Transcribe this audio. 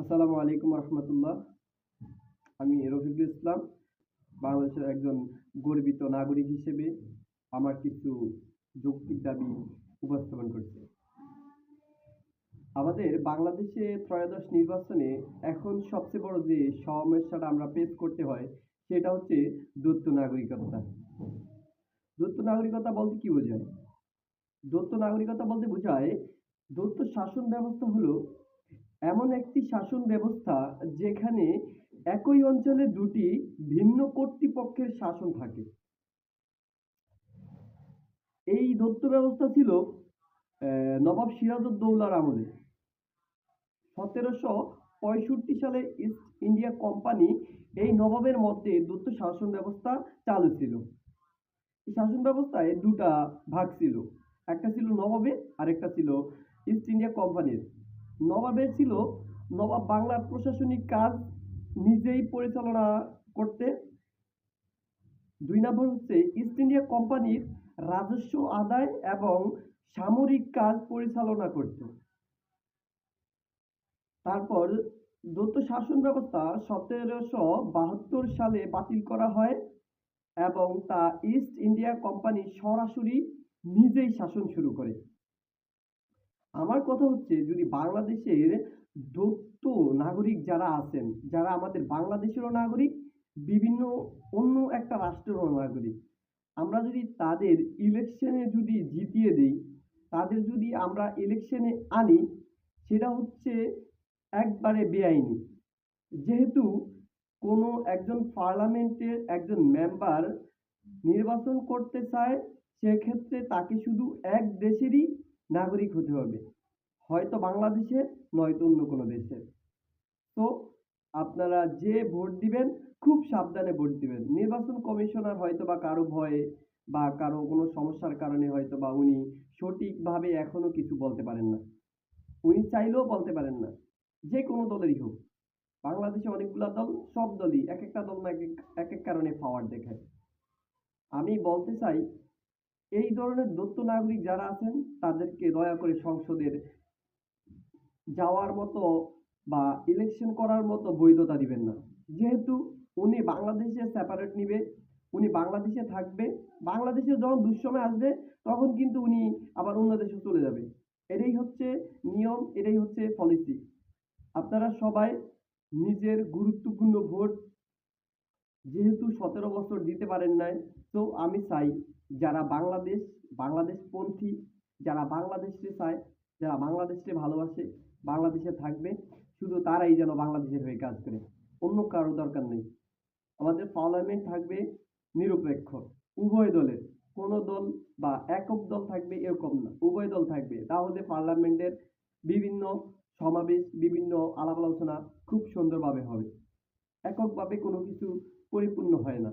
আসসালামু আলাইকুম রহমতুল্লাহ। আমি রফিকুল ইসলাম, বাংলাদেশের একজন গর্বিত নাগরিক হিসেবে আমার কিছু যৌক্তিক দাবি উপস্থাপন করছি। আমাদের বাংলাদেশে ত্রয়োদশ নির্বাচনে এখন সবচেয়ে বড় যে সমস্যাটা আমরা ফেস করতে হয়, সেটা হচ্ছে দ্বৈত নাগরিকতা। দ্বৈত নাগরিকতা বলতে কি বোঝায়? দ্বৈত নাগরিকতা বলতে বোঝায় দ্বৈত শাসন ব্যবস্থা হলো এমন একটি শাসন ব্যবস্থা যেখানে একই অঞ্চলে দুটি ভিন্ন কর্তৃপক্ষের শাসন থাকে। এই দত্ত ব্যবস্থা ছিল নবাব সিরাজউদ্দৌলার আমলে। সতেরোশো পঁয়ষট্টি সালে ইস্ট ইন্ডিয়া কোম্পানি এই নবাবের মধ্যে দত্ত শাসন ব্যবস্থা চালু ছিল। শাসন ব্যবস্থায় দুটা ভাগ ছিল, একটা ছিল নবাবের আর একটা ছিল ইস্ট ইন্ডিয়া কোম্পানির। নবাবের ছিল, নবাব বাংলার প্রশাসনিক কাজ নিজেই পরিচালনা করতে। দুই নম্বর হচ্ছে ইস্ট ইন্ডিয়া কোম্পানির রাজস্ব আদায় এবং সামরিক কাজ পরিচালনা করত। তারপর দ্বৈত শাসন ব্যবস্থা সতেরোশো বাহাত্তর সালে বাতিল করা হয় এবং তা ইস্ট ইন্ডিয়া কোম্পানি সরাসরি নিজেই শাসন শুরু করে। আমার কথা হচ্ছে যদি বাংলাদেশের দ্বৈত নাগরিক যারা আছেন, যারা আমাদের বাংলাদেশেরও নাগরিক, বিভিন্ন অন্য একটা রাষ্ট্রেরও নাগরিক, আমরা যদি তাদের ইলেকশনে যদি জিতিয়ে দিই, তাদের যদি আমরা ইলেকশনে আনি, সেটা হচ্ছে একবারে বেআইনি। যেহেতু কোনো একজন পার্লামেন্টের একজন মেম্বার নির্বাচন করতে চায়, সেক্ষেত্রে তাকে শুধু এক দেশেরই নাগরিক হতে হবে। হয়তো বাংলাদেশের নয়তো অন্য কোনো দেশের তো আপনারা যে ভোট দিবেন, খুব সাবধানে ভোট দিবেন। নির্বাচন কমিশনার হয়তো বা কারও ভয়ে বা কারও কোনো সমস্যার কারণে হয়তো বা উনি সঠিকভাবে এখনও কিছু বলতে পারেন না। উনি চাইলেও বলতে পারেন না। যে কোনো দলেরই হোক। বাংলাদেশে অনেকগুলা দল, সব দলই এক একটা দল না এক এক- এক এক কারণে পাওয়ার দেখায়। আমি বলতে চাই এই ধরনের দত্ত নাগরিক যারা আছেন, তাদেরকে দয়া করে সংসদের যাওয়ার মতো বা ইলেকশন করার মতো বৈধতা দিবেন না। যেহেতু উনি বাংলাদেশে সেপারেট নিবে, উনি বাংলাদেশে থাকবে, বাংলাদেশে যখন দুঃসময় আসবে, তখন কিন্তু উনি আবার অন্য দেশে চলে যাবে। এটাই হচ্ছে নিয়ম, এটাই হচ্ছে পলিসি আপনারা সবাই নিজের গুরুত্বপূর্ণ ভোট যেহেতু সতেরো বছর দিতে পারেন নাই, তো আমি চাই যারা বাংলাদেশ, বাংলাদেশপন্থী, যারা বাংলাদেশকে চায়, যারা বাংলাদেশকে ভালোবাসে, বাংলাদেশে থাকবে, শুধু তারাই যেন বাংলাদেশের হয়ে কাজ করে। অন্য কারও দরকার নেই। আমাদের পার্লামেন্ট থাকবে নিরপেক্ষ, উভয় দলের। কোনো দল বা একক দল থাকবে এরকম না, উভয় দল থাকবে। তাহলে পার্লামেন্টের বিভিন্ন সমাবেশ, বিভিন্ন আলাপ আলোচনা খুব সুন্দরভাবে হবে। এককভাবে কোনো কিছু পরিপূর্ণ হয় না।